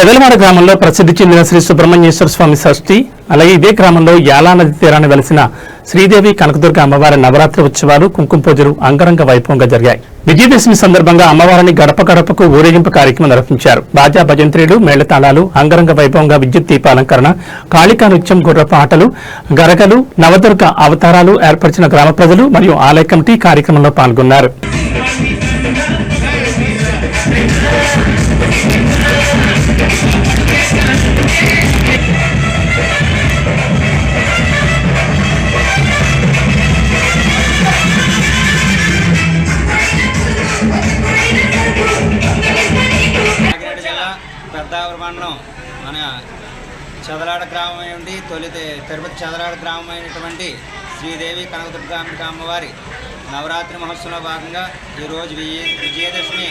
చెదలవాడ గ్రామంలో ప్రసిద్ధి చెందిన శ్రీ సుబ్రహ్మణ్యేశ్వర స్వామి షష్ఠి అలాగే ఇదే గ్రామంలో యాలా నది తీరాన్ని వెలిసిన శ్రీదేవి కనకదుర్గ అమ్మవారి నవరాత్రి ఉత్సవాలు కుంకుమ పూజలు అంగరంగ వైభవంగా జరిగాయి. విజయదశమి సందర్భంగా అమ్మవారిని గడప గడపకు ఊరేగింపు కార్యక్రమం నిర్వహించారు. బాజా భజంత్రీలు మేళతాళాలు అంగరంగ వైభవంగా విద్యుత్ దీపాలంకరణ కాళికా నృత్యం గుర్రపు ఆటలు గరగలు నవదుర్గ అవతారాలు ఏర్పరిచిన గ్రామ ప్రజలు మరియు ఆలయ కమిటీ కార్యక్రమంలో పాల్గొన్నారు. పెద్దావర మండలం మన చదలాడ గ్రామం నుండి తొలి తిరుపతి చదలాడ గ్రామం అయినటువంటి శ్రీదేవి కనకదుర్గాంబిక అమ్మవారి నవరాత్రి మహోత్సవంలో భాగంగా ఈరోజు విజయ విజయదశమి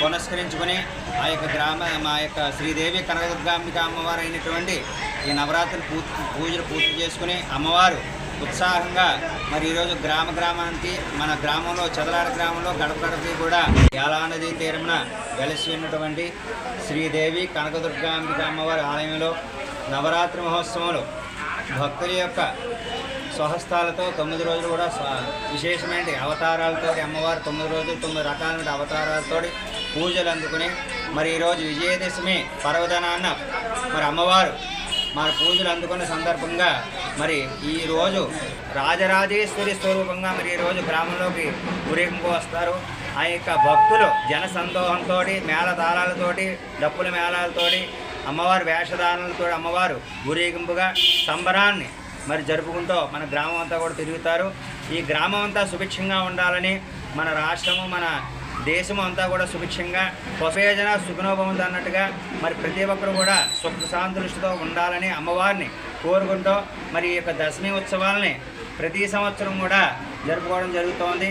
పునస్కరించుకొని ఆ యొక్క గ్రామ మా యొక్క శ్రీదేవి కనకదుర్గాంబిక అమ్మవారు అయినటువంటి ఈ నవరాత్రి పూర్తి పూజలు పూర్తి చేసుకుని అమ్మవారు ఉత్సాహంగా మరి ఈరోజు గ్రామ గ్రామానికి మన గ్రామంలో చదలాడ గ్రామంలో గడప గడపకి కూడా యాలా నది తీరమున వెలసి ఉన్నటువంటి శ్రీదేవి కనకదుర్గాంబిక అమ్మవారి ఆలయంలో నవరాత్రి మహోత్సవంలో భక్తుల యొక్క స్వహస్తాలతో తొమ్మిది రోజులు కూడా విశేషమైన అవతారాలతో అమ్మవారు తొమ్మిది రోజులు తొమ్మిది రకాలైన అవతారాలతో పూజలు అందుకుని మరి ఈరోజు విజయదశమి పర్వదనాన్న మరి అమ్మవారు మరి పూజలు అందుకున్న సందర్భంగా మరి ఈ రోజు రాజరాజేశ్వరి స్వరూపంగా మరి ఈ రోజు గ్రామంలోకి ఊరేగింపు వస్తారు. ఆ యొక్క భక్తులు జన సందోహంతో మేళతాళాలతోటి డప్పుల మేళాలతోటి అమ్మవారి వేషధారణలతో అమ్మవారు ఊరేగింపుగా సంబరాన్ని మరి జరుపుకుంటూ మన గ్రామం అంతా కూడా తిరుగుతారు. ఈ గ్రామం అంతా సుభిక్షంగా ఉండాలని మన రాష్ట్రము మన దేశం అంతా కూడా సుభిక్షంగా స్వపయోజన సుఖనోభవంతో అన్నట్టుగా మరి ప్రతి ఒక్కరు కూడా సుఖ సాంతృష్టితో ఉండాలని అమ్మవారిని కోరుకుంటూ మరి ఈ యొక్క దశమి ఉత్సవాలని ప్రతి సంవత్సరం కూడా జరుపుకోవడం జరుగుతోంది.